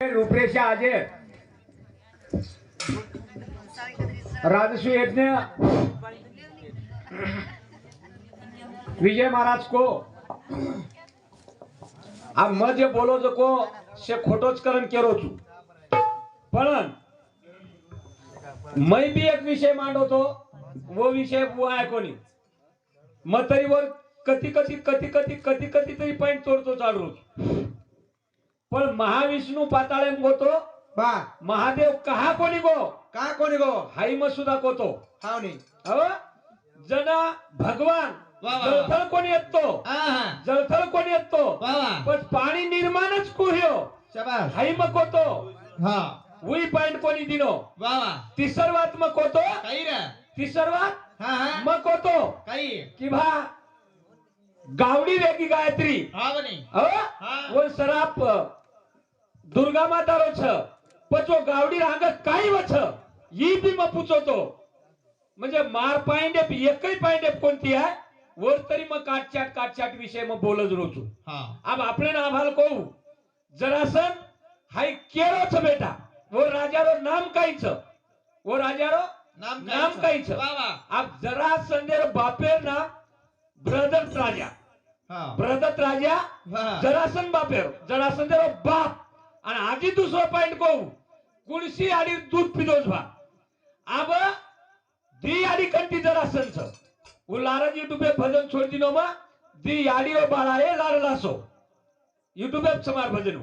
रूपरेषा अजय राजस्वी यज्ञ विजय महाराज को अब मैं जो बोलो जो को से खोटोचकरण करण केरो छू। पण मैं भी एक विषय मांडो तो वो विषय बुवा आहे कोणी? मग तरी वर कधी कधी कधी कधी कधी कधी तरी तोड़ तो चालू पण महाविष्णू पाताळे गोतो. बा. महादेव कहा कोणी गो? का कोणी गो? हाई मग सुद्धा कोतो. हाव नी अव जना भगवान. वा, वा. जळथळ कोणी येतो? हा हा. जळथळ कोणी येतो? वा वा. पण पाणी निर्माणच कुह्यो? हाई मग कोतो. हा. उई पॉइंट कोणी दिनो? वा वा. तिसरवात मग कोतो? काही रे? तिसरवात हा हा. मग कोतो? काही. कि भा गावडी वेगी गायत्री. हा? बनी हा. सराप दुर्गा माता रो छ पचो गावडी रांग काही वछ ही बी मग पुचवतो म्हणजे मार पायंडे एकही पायंडे कोणती आहे वर तरी मग काटचाट काटचाट विषय मग बोलत रोचू हा अब આપણે આભાલ કહું જરાસન હાઈ કેરો છે બેટા वो રાજારો નામ કઈ છે वो રાજારો નામ નામ કઈ છે वा वा આ જરાસંદેર બાપેર નામ બ્રદર્ત રાજા हा બ્રદર્ત રાજા वा જરાસન બાપેર જરાસંદેરો બાપ અને આજી દુસરો પોઈન્ટ કહું કુણસી આડી દૂધ પીધો જ ભા આબ દી આડી કંટી જરાસન છે હું લારજ યુટ્યુબે ભજન છોડી દીધો માં દી આડીઓ બાળા એ લારલાસો યુટ્યુબે સમાર ભજન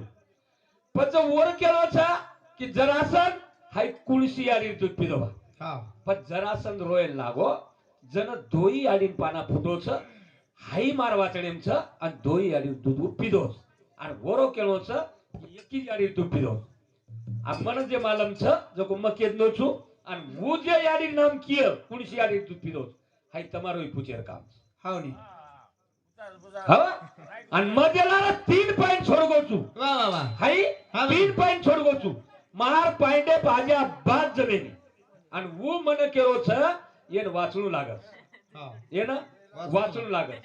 પછી ઓર કેલો છે કે જરાસન હાઈ કુણસી આડી દૂધ પીધો ભા हा પણ જરાસંદ રોયલ લાગો જન ધોઈ આડીને પાના ફૂટો છે હાઈ મારવા ચડેમ છે અને ધોઈ આડી દૂધ પીધો છે. અને વોરો કેળો છે એકી જ આડી દૂધ પીધો છે. આ મને જે માલમ છે જો કે મકેદ નો છું અને હું જે આડી નામ કીએ કુણસી આડી દૂધ પીધો છે. હાઈ તમારો પૂછેર કામ છે हाव नी હવે અને મધેલા તીન પોઈન્ટ છોડગો છું वा वा वा હાઈ હા, તીન પોઈન્ટ છોડગો છું માર પોઈન્ટે ભાજ્યા બાદ જમીન અને હું મને કેવો છે એને વાંચણું લાગે છે. हा એને વાંચણું वाचून लागत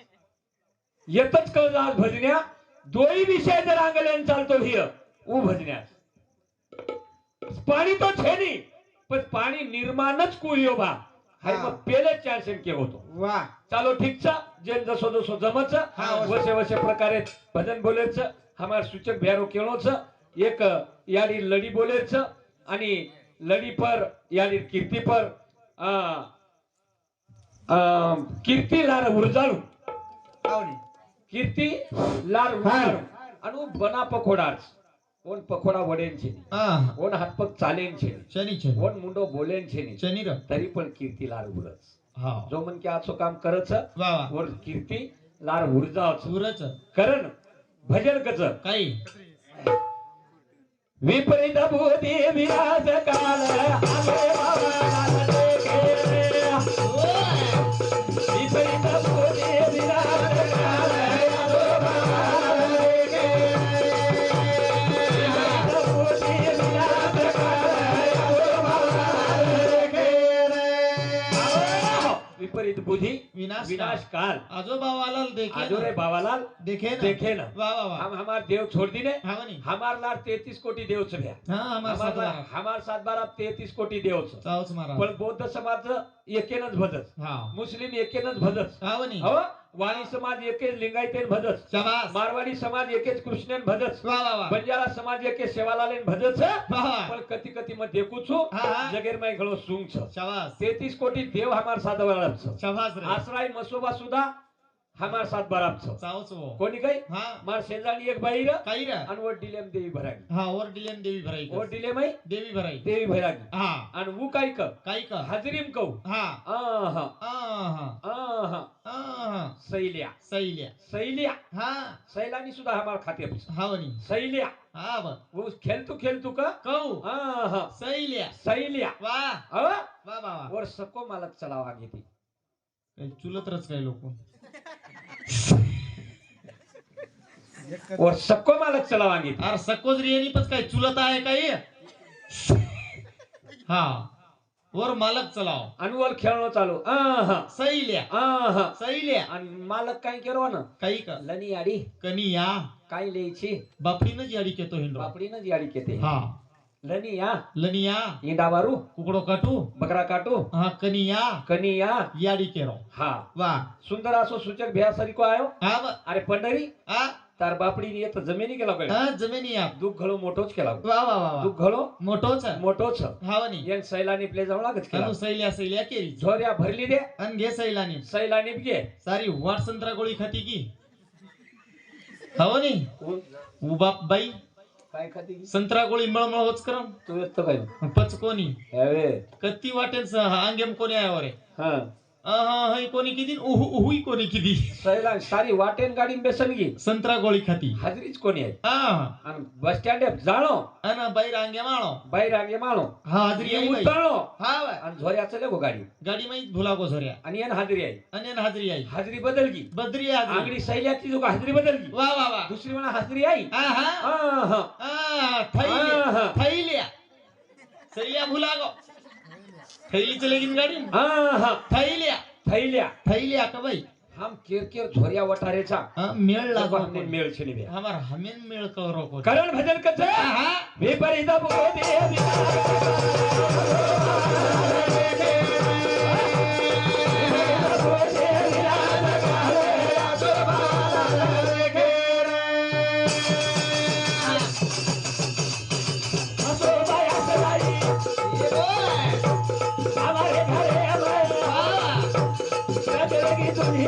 येतच कळलं आज भजन्या दोही विषय जर आंगल्याने चालतो हिय उभजण्यास. पाणी तो छेनी पण पाणी निर्माणच कुळियो बा. हाय मग चार शंके होतो. चालो ठीकचा जेन जसो जसो जमच वसे. वसे प्रकारे भजन बोलेच हमार सूचक भ्यारो केळोच एक यारी लडी बोलेच आणि लडी पर यारी कीर्ती पर आ, कीर्ति कीर्ती लार उर्जाळू कीर्ती लार आणि बना पकोडार कोण पखोडा वडेन छे हा. कोण हातपग चालेन छे शनी शनी कोण मुंडो बोलेन छेनी शनी र तरी पण कीर्ती लार उरच. हा. जो म्हण की आजचं काम करच वा वा. वर कीर्ती लार उरजाच. उरच. करण भजन कच काही. विपरीत भूती विराज काल आले बाबा विपरीत बुद्धी विनाश विनाश काल आजोबा वाला देखे आजो रे बाबालाल देखे ना देखे ना वा वा वा. हम हमार देव छोड़ दी ने हमार लार तेहतीस कोटी देव छ भ्या. हा हमार लार- हमार सात बारा तेहतीस कोटी देव छ पण बौद्ध समाज एकेनच भजत. हा. मुस्लिम एकेनच भजत. हो? वाणी समाज एकेच लिंगायतेन भजस. मारवाडी समाज एकेच कृष्णन भजस. बंजारा समाज एके सेवालाल भजस. पण कति कति मत देखूचो हो. जगेर माय घळो सुंगछ तेहतीस कोटी देव हमार साधवाळा आश्रय मसोबा सुद्धा हमार साथ बराब छौ चाओ छौ कोनी कई हां। मार सेजानी एक बाई र काई र अन वो डिलेम देवी भराई हां और डिलेम देवी भराई और डिलेम है? देवी भराई देवी भराई हां। अन वो काई क काई क हजरीम कहू। हां। आहा। आहा। आहा। आहा। सैल्या। सैल्या। सैल्या? हां। सैलानी सुद्धा हमार खाते पिस हावनी सैल्या। हां बा वो खेल तू का? कौ आहा। सैल्या। सैल्या। वाह वाह वाह और सबको मालक चलावा घेती। चुलत रच काय लोक वर सको मालक चलावा घेती अरे सकोज रियानी पण काय चुलत आहे काही हा? वर मालक चलाव. आणि वर खेळणं चालू. आहा. सैल्या. आहा. सैल्या. आणि मालक काय केलो ना? काही का? लनी आडी कनिया. काय लिहायची बापडीनच याडी केतो हिंडो बापडीनं जी आडी केते. हा. लनिया लनिया इंडावारू कुकडो काटू बकरा काटू हा कनिया कनिया याडी केरो हा वा सुंदर असो सूचक भ्यासरी को आयो हा वा अरे पंढरी हा तार बापडी येत जमिनी केला गड्या हा जमिनी या दुःख घळो मोठोच केला वा वा वा वा दुःख घळो मोठोच मोठोच हावनी येन सैलानी प्ले जाऊ लागच केला अनु सैल्या सैल्या केली झोऱ्या भरली दे अन घे सैलानी सैलानी घे सारी वाट संत्रा गोळी खाती की हावनी उबाप बाई काय खाती? संत्रा गोळी मळमळ होच करम. तू काय पच कोणी कत्ती वाटेल स- अंगेम कोणी आहे रे हा. अहं, कोणी किती? उहू उहुई कोणी किती? सैला सारी वाटेन गाडी बेसन घे. संत्रा गोळी खाती. हाजरीच कोणी आहे? हा. आणि बस स्टँड जाणो अन बाई रांगे माळो. बाहेर आगे माळो. हा हाजरी बाई. उतळो. हा आणि झोऱ्याचं लगो गाडी. गाडी माहीत भुला गो झोऱ्या. आणि येन हाजरी आहे. अन हाजरी आई हाजरी बदल की. बद्री हाजरी. आंगडी सैल्याची जो हाजरी बदल की. वा वा वा. दुसरी म्हणा हाजरी आई हा हा. हा हा. हा थैल्या. हा. थैल्या थैल्या. भुला गो थैली चलेगी गाडी हा हा. थैल्या. थैल्या. थैल्या का बाई? हम केर केर झोऱ्या वटारेचा. हा, मेळ लागो हमने मेळ छेनी बे. हमार हमेन मेळ करो को करण भजन कच हा विपरीत बोधे हमारे में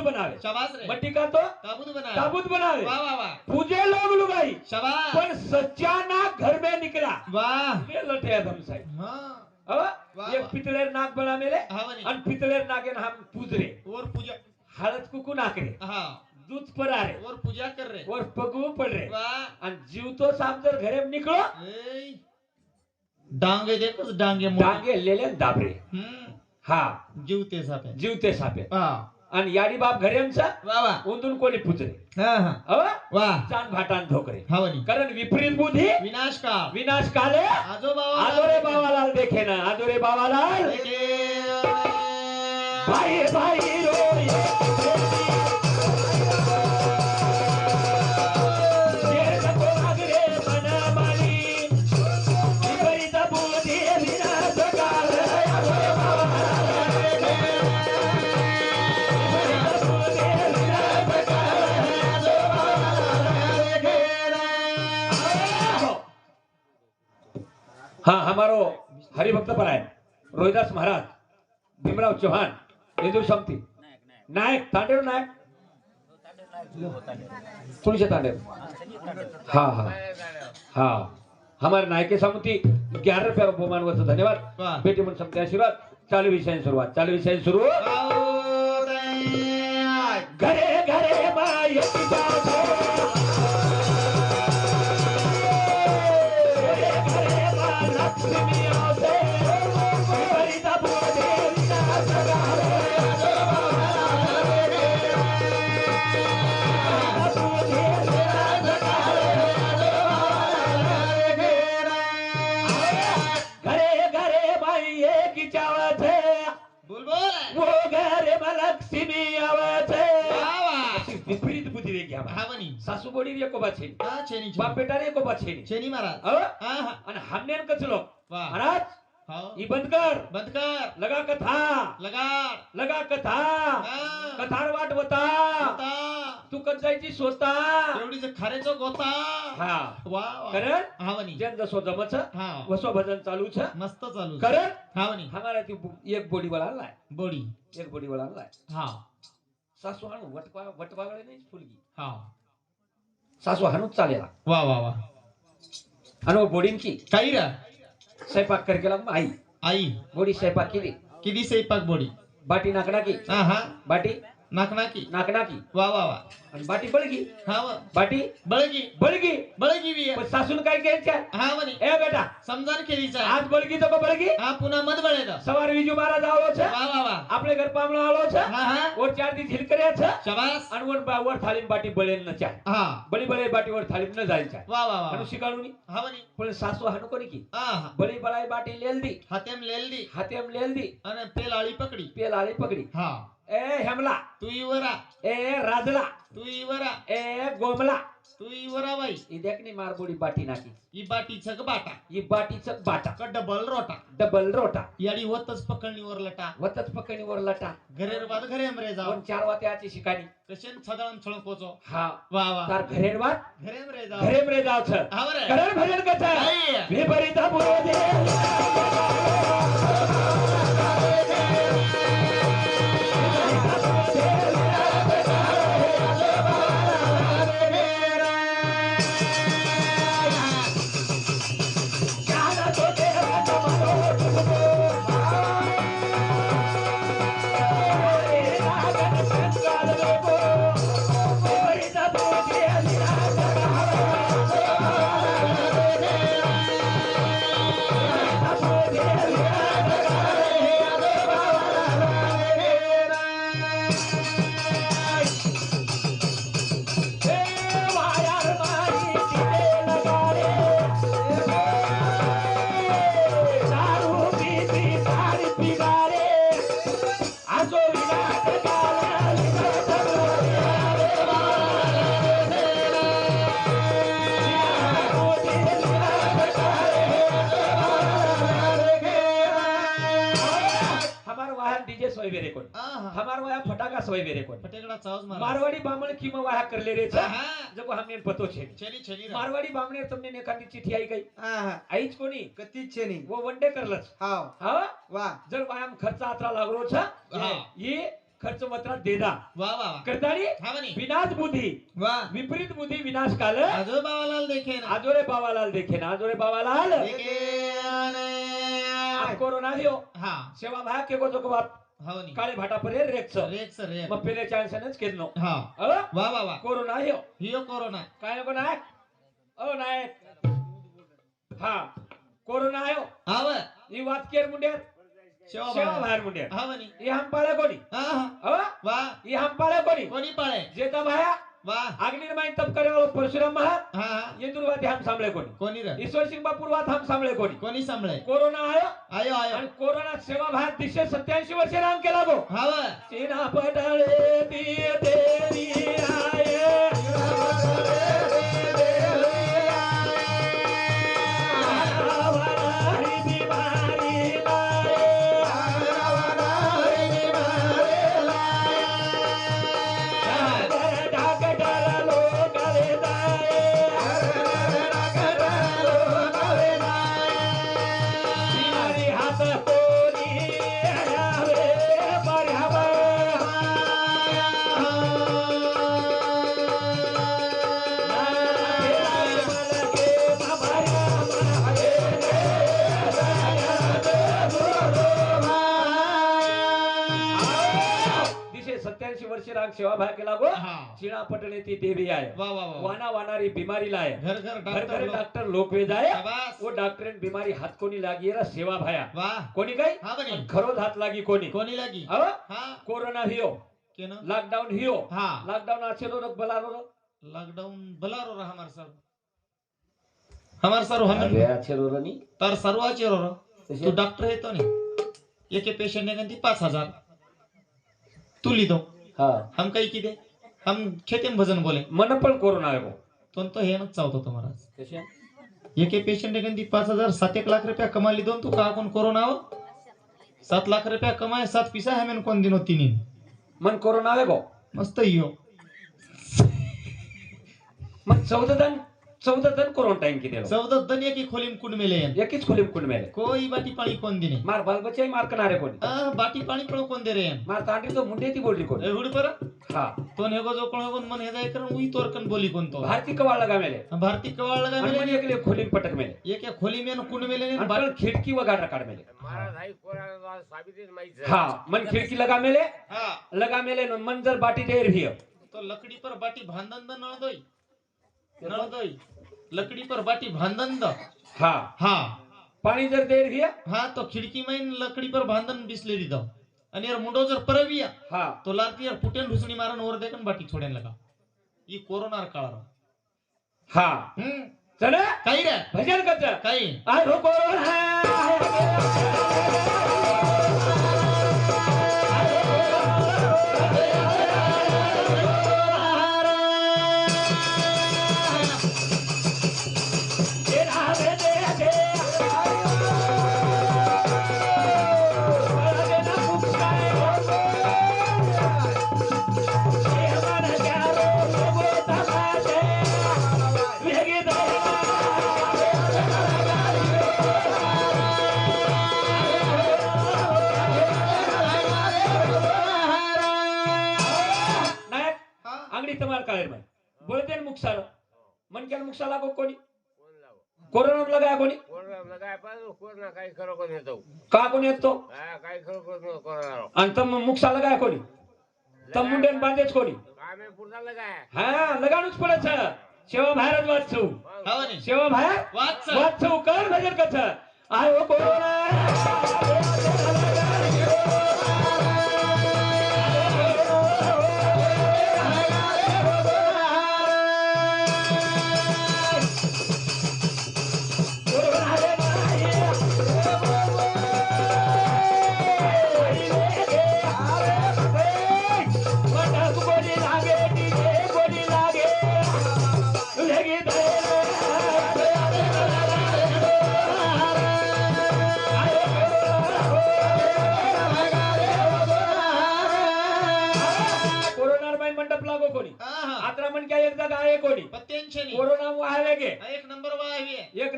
ताबूत बनावे. शाबास रे. मट्टी का तो? ताबूत बना ताबूत बनावे. वाह वाह वाह पूजे लोग लुगाई. पर सच्चा नाक घर में निकला. वाह वे लटे आदम साहेब. हा. वाह. पितळेर नाक हा म्हणे आणि पितळेर नागेन हम पूजरे. और पूजा. हळद कुकू नाकरे हा. दूध परारे. और पूजा कर रे. वर पगू पडरे वाह आणि जीव तो साप जर घरे निकलो डांगे देखोस डांगे. डांगे लेले दाबरे. हम्म. हा. जीवते सापे जीव ते सापे हा. आणि याडी बाप घरेंचा वाह वाह उंदून कोणी पुजरे हा हा. वाह चान भाटान धोकरे हवनी कारण विपरीत बुद्धी विनाश का विनाश काले. आजोबावा आदोरे बाबालाल देखे. ना. आदोरे बाबालाल भाई भाई रोए हमारो हरिभक्त पर आहे रोहिदास महाराज भीमराव चौहान यदू समती नायक तांडेर नायक? तुळशी तांडेर। हाँ हाँ हाँ. हमारे नायके समिति ग्यारह रुपया बहुमान वस्तु धन्यवाद. बेटी मन समते आशीर्वाद। चालू विषय सुरुवात चालू विषय सुरू। घरे घरे माय बाप बेटा रे कोबा छेनी महाराज। अहो, हा हा। आणि हमने कचलो वा महाराज हो। ही बंद कर। बंद कर। लगा कथा। लगाड लगा कथा। हा. कथार वाट बता। गोता. तू कत जायची स्वतः एवढी जे खारेचो गोता। हा। वा वा करण? हा म्हणी जन जसो जमच हा। वसो भजन चालू छ। मस्त चालू करण? हा म्हणी हमारा ती बु- एक बोडी वाला आणलाय बोडी। एक बोडी वाला आणलाय हा। सासू हाणू वटपा वटपागळे नाही फुलगी। हा। सासू हाणूच चालेला वा वा वा. आणि बोडींची काही रा. स्वयंपाक कर केला आई. आई. बोडी स्वयंपाक केली. किती स्वयंपाक बोडी? बाटी नाकडाकी हा हा. बाटी? नाकनाकी. नाकनाकी. वा वा वा. आणि बाटी बळगी. हा व. बाटी? बळगी. बळगी? बळगी बी सासून काय केलं हा म्हणे. ए बेटा. समजान केलीचा. आज बळगी तो बळगी? हा पुन्हा मत बळेल. सवार विजू महाराज आलो छे वा वा वा. आपले घर पामळा आलो छे हा हा. वर चार दी झिलकऱ्या छे शाबास. आणि वर वर थालीम बाटी बळेल न चा हा. बळी बळे बाटी वर थालीम न जायचा वा वा वा. शिकाळूनी हा म्हणे. पण सासू हाणू कोणी की? हा हा. बळी बळाई बाटी लेलदी. हातेम लेलदी. हातेम लेलदी. आणि पेल आळी पकडी. पेल आळी पकडी. हा. ए हेमला. तू इवरा. ए राजला. तू इवरा. ए गोमला. तू इवरा बाई. ही देखनी मारबोडी बाटी नाकी. ही बाटी छक बाटा. ही बाटी छक बाटा. का डबल रोटा? डबल रोटा. याडी होतच पकडणी वर लटा. वतच पकडणी वर लटा. घरेर बाद घरे अमरे जाओ पण चार वाते आची शिकानी कशन सदान छळ पोचो हा. वा वा. तार घरेर बाद घरे अमरे जाओ घरे अमरे जाओ छ आवरे घरेर भजन कथा हे भरिता पुरो दे मार वाया फटाका सोय मेरे को मारवाड़ी बामण की मैं कर ले रे चा जब हमने पतो छे. मारवाड़ी बामणे तुमने ने कांदी चिट्ठी आई गई. हां आईच कोणी? कती छेनी. वो वनडे करलच. हां हां? वाह जर वायाम खर्चा आत्रा लागरो छ ये खर्च मात्र देदा. वा वा करतानी विनाश बुद्धि. वा. विपरीत बुद्धि विनाश काल. आजो बावालाल देखे ना. आजोरे बावालाल देखे ना. आजोरे बावालाल देखे ना कोरोना दियो. हां. सेवा भाग के को जो बात हा काळे भाटा परे रेक्स रेक सर रेक मग पेले चान्सनच हा. अ? वा वा वा. कोरोना हियो. हियो कोरोना. काय नको नायक ओ नायक हा. कोरोना आयो हा व ही वात केर शेवा हा ही हंपाळे कोणी? हा हा. अ? वा. ही हंपाळे कोणी? कोणी पाळे जेता भाया वा. अग्निर्माइन तप करे वालो परशुराम महाराज. हा. ये दुर्वादी हम सांभळे कोणी? कोणी रे? ईश्वर सिंह बापूर वात हम सांभळे कोणी? कोणी सांभाळे कोरोना आयो. आयो आयो. आणि कोरोना सेवा भारत दीडशे सत्याऐंशी वर्ष राम केला गो. हा सीना पटाळे दिय देवी आये लाग लागो. हा. चिणा पटणे ती देवी आहे. वा वा वा वाना वानारी बीमारी लाय घर घर डॉक्टर घर लोग. डॉक्टर लोक वे जाय शाबास. वो डॉक्टर बीमारी हात कोणी लागी रा सेवा भाया. वा. कोणी हा बनी खरोच हात लागी कोणी? कोणी लागी? हा. कोरोना हियो. केन? लॉकडाउन हियो. हा. लॉकडाउन अच्छे रोग बलारो लॉकडाउन बलारो रहा हमार सर. हमार सर हम अच्छे नी? तर सर्वाचे रो. तू डॉक्टर है तो नहीं एक पेशेंट ने गंदी पाच हजार. तू ली दो हा. हम कही की दे हम खेते में भजन बोले. मन पण कोरोना आहे भाऊ. तो तो हे नच चावतो तो महाराज. कशा? एक पेशंट ने गंदी पाच हजार सात एक लाख रुपया कमा ली दोन तू का कोण कोरोना हो सात लाख रुपया कमाए सात पिसा है मैंने कौन दिनो तीन मन कोरोना आहे भाऊ मस्त ही हो मग चौदा जण चौदा जण क्वारंटाईन केले खोली में कुंड में ले एकीच खोली कुण मेले कोई बाटी पानी कौन दिने मार बाल बच्चे मार कनारे कोणी आ, बाटी पानी पण कोण दे रहे हैं मार तांडी तो मुंडे ती बोलली कोणी एवढी पर हा तो हेगो जो कोण हेगो मन हे जाय उई तोर कन बोली कोण तो भारती कवाळ लगा मेले भारती कवाळ लगा आणि मेले मग एकले खोली पटक मेले एक एक खोली में न कुंड में आणि बाटी पण खिडकी व गाडा काढ मेले महाराज हाई कोणाला साबितीच माहीत झाली. हा मन खिडकी लगा मेले हा लगा मेले न मन जर बाटी देर भी तो लकड़ी पर बाटी भांदन द नळदोई नळदोई लकड़ी पर बाटी भांदन द। हा. हा. पाणी जर देर भी हा तो खिड़की में लकड़ी पर भांदन बिसलेरी दो। आणि यार मुंडो जर परविया हा. तो लालती यार फुटेन ढुसणी मारन वर देखन बाटी छोडेन लगा। ई कोरोना काळ हा. हम्म. चल. काही रे? भजन कच काही. आज हो कोरोना. मुक्सा लागो कोणी? कोरोना लगाया कोणी? कोरोना कोरोना का कोणी येतो? हा, काही खरं कोण कोरोना आणि तम मुक्सा लगाया कोणी? तम मुंडेन बांधेच कोणी? हा लगाणूच पडत सेवा बाहेरच वाचू. हा. सेवा बाहेर? वाच वाचू कर भजन कथ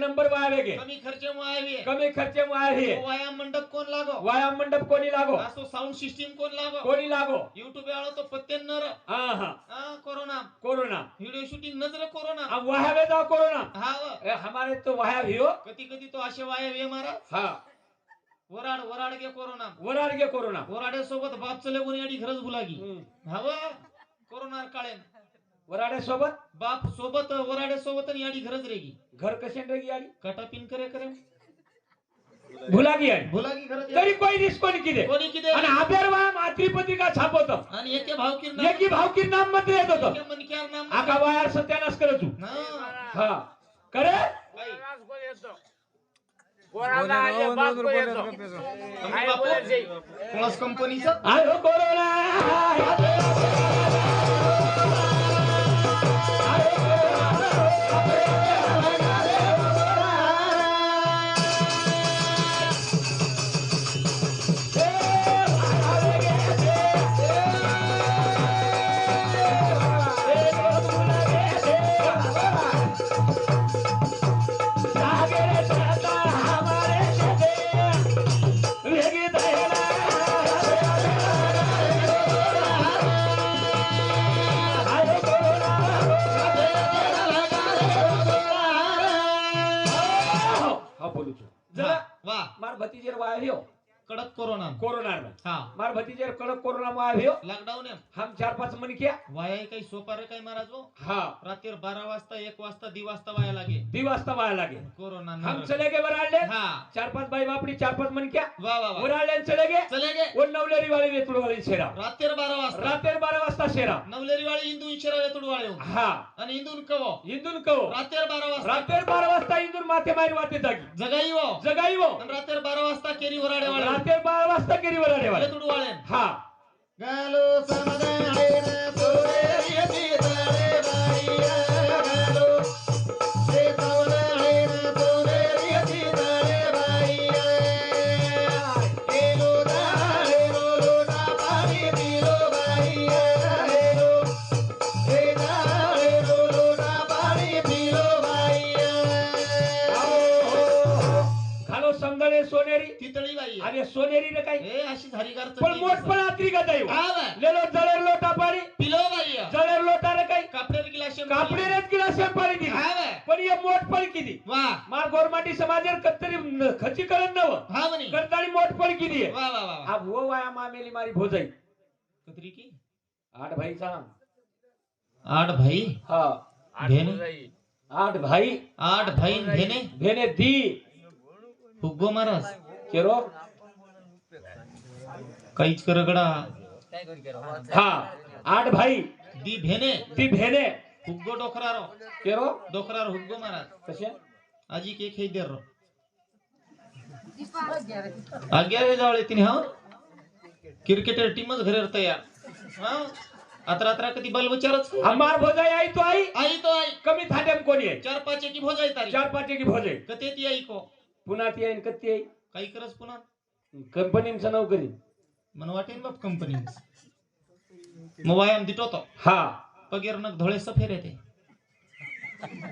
नंबर वाहवे गे कमी खर्च आहे कमी खर्चे तो व्यायाम मंडप कोण लागो? व्यायाम मंडप कोणी लागो? असो साऊंड सिस्टीम कोण लागो? कोणी लागो? युट्यूब वाळो तो पत्त्यान्नर हा हा. हा कोरोना. कोरोना. व्हिडिओ शूटिंग नजर कोरोना. अब वाहवे जाओ कोरोना. हा हमारे तो वाया भियो कधी कधी तो असे वाया वे मारा. हा. वराड वराड गे कोरोना. वराड गे कोरोना. वराडे सोबत बाप चले कोणी खरंच बुलागी. हव कोरोना काळेन. वराडे सोबत बाप सोबत वराडे सोबत आणि अडी खरंच रेगी. घर कशे रेगी आली कटा पिन करे करे. भुलागी आली बुलागी खरंच तरी कोणी किदे कोणी किती? आणि आब्यार वा मातृ पत्रिका छापवत आणि एके भाव किर एकी भावकी नाममध्ये येत होत. मनक्यार नाम आका वायार सत्यानाश करत तू. हा. करे? कोरोना कंपनीचं आयो कोरोना मार भतीजे कड़क कोरोना में लॉकडाऊन हम हो. चार पांच मन किया वाया काही सोपा रे काही महाराज हो? हा? रात्री बारा वाजता एक वाजता दी वाजता वाया लागे दी वाजता वाया लागे कोरोना हम चले गे वराले हा. चार पांच बाई बापड़ी चार पांच मन किया वा वा वा. वराले चले गे. चले गे. ओ नवलेरी वाले वेतुड़ वाले शेरा रात्री बारा वाजता. रात्री बारा वाजता शेरा नवलेरी वाले इंदू शेरा वेतुड़ वाले हो. हा. आणि इंदून कवो. इंदून कवो. रात्री बारा वाजता. रात्री बारा वाजता इंदून माथे मारी वाते जागी. जगाई वो जगाई वो रात्री बारा वाजता केरी वराडे वाले रात्री बारा वाजता केरी वराडे वाले येतुड वाळे हा गालो समदाळे न बाई आणि सोनेरी ने काही ए अशी झारी करत पण मोठ पण आत्री का जाई हा? बा. लेलो जळेर लोटा पाणी. पिलो बाईया जळेर लोटा रे काही कापडेर गिलास कापडी रेत गिलास पाणी दिली. हा बा. पण ये मोठ पण किती? वा. मार गोरमाटी समाजेर कत्तरी न- खचीकरण नव हा म्हणे. करताळी मोठ पण किती आहे? वा वा वा वा. अब वो वाया मामेली मारी भोजाई. कतरी की? आठ भाई सांग. आठ भाई? हा? जाई. आठ भाई. आठ भाई भेने? भेने दी हुग्गो महाराज. केरो काहीच कर गडा. हा आठ भाई. दी भेने. ती भेने. हुग्गो डोकरारो. केरो? डोकरार हुग्गो महाराज. कसे आजी के खेळ देर अग्यारे जावळे तिने हा क्रिकेटर टीमच घरेर तयार. हा आता रात्रा कधी बल विचारच हमार भोजाई आई तो आई? आई तो आई. कमी थाट्याम कोणी आहे? चार पाच की भोजाई तारी चार पाच की भोजाई. कते ती आई को. पुन्हा ती आहे कत्ती आहे? काही करस पुन्हा कंपनीचं नोकरी वाटेन बाप कंपनी मग व्यायाम दिटवतो हा पगेर नग धोळे सफेर येते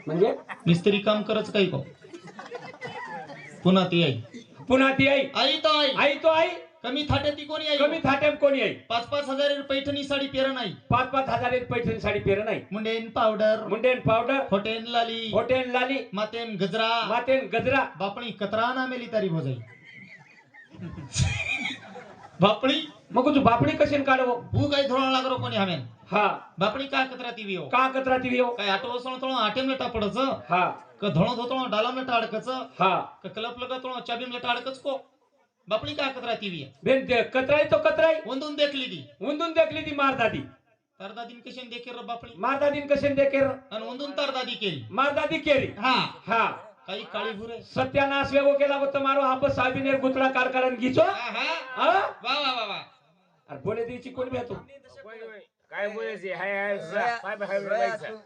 म्हणजे मिस्त्री काम करच काही को पुन्हा ती आई पुन्हा ती आई आई तो आई आई तो आई कमी थाटे ती कोणी आई कमी थाट्याम कोणी आहे पाच पाच हजार पैठणी साडी पेर नाही पाच पाच हजार पैठणी साडी पेर नाही मुंडेन पावडर मुंडेन पावडर होटेन लाली होटेल लाली मातेन गजरा मातेन गजरा बापणी कतरा ना मेली तारी भोजाई बापणी? मग तू बापणी कशी काढव? भू काही थोडा लागलो कोणी हवे हा बापणी काय कचरा ती हो का कचरा ती हो काय आटो असं थोडं आटे मिळता पडचं हा का धोण धोतो डाला मिळता अडकच हा का क्लब लगत चाबी मिळता अडकच को बापणी काय कचरा ती हो बेन कचरा तो कचरा उंदून देखली ती उंदून देखली ती मार दादी तर दादी कशी देखेर बापणी मार दादी कशी देखेर आणि उंदून तर दादी केली मार दादी केली हा हा काळी भुरे सत्यानाश वेगो केला होता मारो आप साबीनेर गुतळा कारकारण घिचो हा हा हा? वा वा वा वा अरे बोले द्यायची कोण भेटतो होय, होय. काय बोलायचे हाय हाय पाय पाय हाय बोलायचं